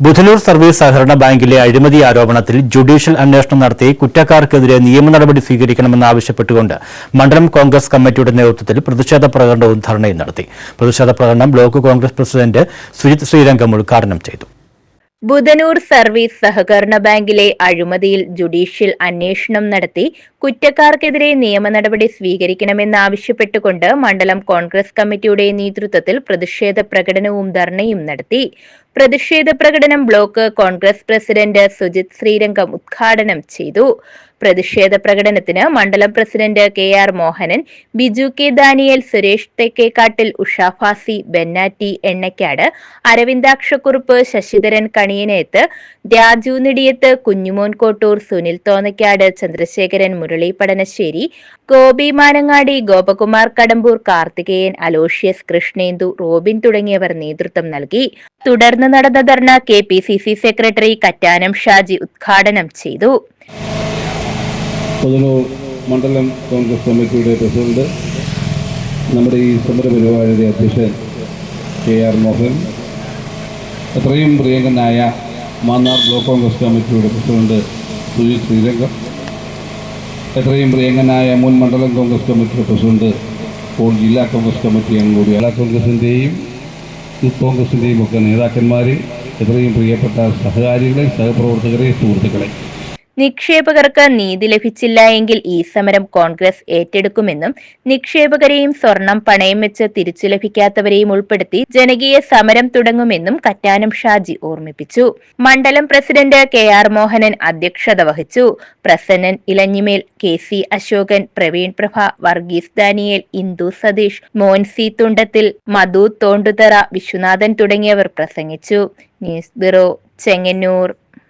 Budhanur service സഹകരണ ബാങ്കിലെ അഴിമതി ആരോപണത്തിൽ ജുഡീഷ്യൽ അന്വേഷണം നടത്തി കുറ്റക്കാർക്കെതിരെ നിയമ നടപടി സ്വീകരിക്കണമെന്ന് ആവശ്യപ്പെട്ടുകൊണ്ട് മണ്ഡലം കോൺഗ്രസ് കമ്മിറ്റിയുടെ നേതൃത്വത്തിൽ പ്രതിഷേധ പ്രകടനവും ധർണയും നടത്തി. പ്രതിഷേധ പ്രകടനം ബ്ലോക്ക് കോൺഗ്രസ് പ്രസിഡന്റ് സുജിത് ശ്രീരംഗം ഉദ്ഘാടനം ചെയ്തു. ബുധനൂർ സർവീസ് സഹകരണ ബാങ്കിലെ അഴിമതിയിൽ ജുഡീഷ്യൽ അന്വേഷണം നടത്തി കുറ്റക്കാർക്കെതിരെ നിയമ നടപടി സ്വീകരിക്കണമെന്നാവശ്യപ്പെട്ടുകൊണ്ട് മണ്ഡലം കോൺഗ്രസ് കമ്മിറ്റിയുടെ നേതൃത്വത്തിൽ പ്രതിഷേധ പ്രകടനവും ധർണയും നടത്തി. പ്രതിഷേധ പ്രകടനം ബ്ലോക്ക് കോൺഗ്രസ് പ്രസിഡന്റ് സുജിത് ശ്രീരംഗം ഉദ്ഘാടനം ചെയ്തു. പ്രതിഷേധ പ്രകടനത്തിന് മണ്ഡലം president K R Mohanan Biju K Daniel Suresh Thekkekattil Ushafasi Bennatti Ennakkad Aravindakshakurup Sasidharan Kaniyaneth Raju Nediyath Kunjumon Kottoor Sunil Thonnakkad Chandrasekharan Murali Padanassery Gopi Manangadi Gopakumar Kadambur Karthikeyan Aloysius Krishnendu Robin തുടങ്ങിയവർ നേതൃത്വം നൽകി. തുടർന്ന് നടന്ന ധർണ K P C C secretary Kattanam Shaji ഉദ്ഘാടനം ചെയ്തു. മണ്ഡലം കോൺഗ്രസ് കമ്മിറ്റിയുടെ president നമ്മുടെ ഈ സമര പരിപാടിയുടെ അധ്യക്ഷൻ കെ ആർ മോഹൻ എത്രയും പ്രിയങ്കനായ മാന്നാർ ബ്ലോക്ക് കോൺഗ്രസ് കമ്മിറ്റിയുടെ പ്രസിഡന്റ് സുജിത് ശ്രീരംഗം എത്രയും പ്രിയങ്കനായ മുൻ മണ്ഡലം കോൺഗ്രസ് കമ്മിറ്റിയുടെ പ്രസിഡന്റ് ഇപ്പോൾ ജില്ലാ കോൺഗ്രസ് കമ്മിറ്റി അംഗം കൂടി ജില്ലാ കോൺഗ്രസിന്റെയും യൂത്ത് കോൺഗ്രസിന്റെയും ഒക്കെ നേതാക്കന്മാരെയും എത്രയും പ്രിയപ്പെട്ട സഹകാരികളെ സഹപ്രവർത്തകരെ സുഹൃത്തുക്കളെ നിക്ഷേപകർക്ക് നീതി ലഭിച്ചില്ല എങ്കിൽ ഈ സമരം കോൺഗ്രസ് ഏറ്റെടുക്കുമെന്നും നിക്ഷേപകരെയും സ്വർണം പണയം വെച്ച് തിരിച്ചു ലഭിക്കാത്തവരെയും ഉൾപ്പെടുത്തി ജനകീയ സമരം തുടങ്ങുമെന്നും കറ്റാനം ഷാജി ഓർമ്മിപ്പിച്ചു. മണ്ഡലം പ്രസിഡന്റ് കെ ആർ മോഹനൻ അധ്യക്ഷത വഹിച്ചു. Prasannan Elanjimel K C Ashokan Praveen Prabha Varghese Daniel Indu Satheesh Monsy Thundathil Madhu Thonduthara Viswanathan തുടങ്ങിയവർ പ്രസംഗിച്ചു. News bureau Chengannur.